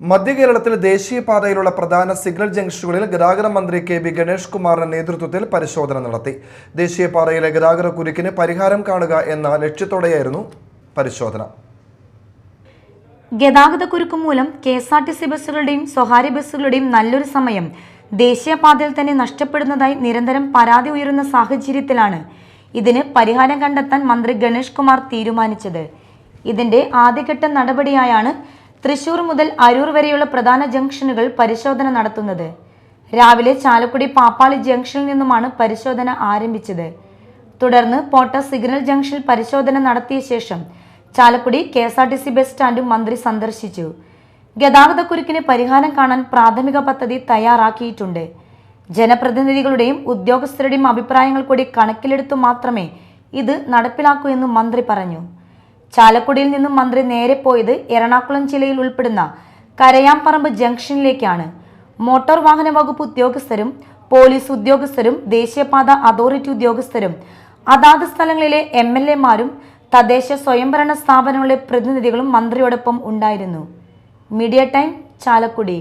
മധ്യ കേരളത്തിൽ ദേശീയപാതയിലുള്ള പ്രധാന സിഗ്നൽ ജംഗ്ഷനുകളിൽ ഗതാഗത മന്ത്രി കെ ബി ഗണേഷ് കുമാറിന്റെ നേതൃത്വത്തിൽ പരിശോധന നടത്തി. ദേശീയപാതയിലെ ഗതാഗത കുരുക്കിന് പരിഹാരം കാണുക എന്ന ലക്ഷ്യത്തോടെയായിരുന്നു പരിശോധന. ഗതാഗത കുരുക്ക് മൂലം K S R T C ബസ്സുകളുടെയും സ്വകാര്യ ബസ്സുകളുടെയും നല്ലൊരു സമയം ദേശീയപാതയിൽ തന്നെ നഷ്ടപ്പെടുന്നതായി നിരന്തരം പരാതി ഉയരുന്ന സാഹചര്യത്തിലാണ് ഇതിന് പരിഹാരം കണ്ടെത്താൻ മന്ത്രി ഗണേഷ് കുമാർ തീരുമാനിച്ചത്. ഇതിന്റെ ആദ്യഘട്ട നടപടിയായാണ് തൃശൂർ മുതൽ അരൂർ വരെയുള്ള പ്രധാന ജംഗ്ഷനുകൾ പരിശോധന നടത്തുന്നത്. രാവിലെ ചാലക്കുടി പാപ്പാളി ജംഗ്ഷനിൽ നിന്നുമാണ് പരിശോധന ആരംഭിച്ചത്. തുടർന്ന് പോട്ട സിഗ്നൽ ജംഗ്ഷനിൽ പരിശോധന നടത്തിയ ശേഷം Chalakudy K S R T C bus സ്റ്റാൻഡും മന്ത്രി സന്ദർശിച്ചു. ഗതാഗതക്കുരുക്കിന് പരിഹാരം കാണാൻ പ്രാഥമിക പദ്ധതി തയ്യാറാക്കിയിട്ടുണ്ട്. ജനപ്രതിനിധികളുടെയും ഉദ്യോഗസ്ഥരുടെയും അഭിപ്രായങ്ങൾ കൂടി കണക്കിലെടുത്തു മാത്രമേ ഇത് നടപ്പിലാക്കൂ എന്ന് മന്ത്രി പറഞ്ഞു. ചാലക്കുടിയിൽ നിന്നും മന്ത്രി നേരെ പോയത് എറണാകുളം ജില്ലയിൽ ഉൾപ്പെടുന്ന കരയാംപറമ്പ് ജംഗ്ഷനിലേക്കാണ്. മോട്ടോർ വാഹന വകുപ്പ് ഉദ്യോഗസ്ഥരും പോലീസ് ഉദ്യോഗസ്ഥരും ദേശീയപാത അതോറിറ്റി ഉദ്യോഗസ്ഥരും അതാത് സ്ഥലങ്ങളിലെ എം എൽ എമാരും തദ്ദേശ സ്വയംഭരണ സ്ഥാപനങ്ങളിലെ പ്രതിനിധികളും മന്ത്രിയോടൊപ്പം ഉണ്ടായിരുന്നു. Media time Chalakudy.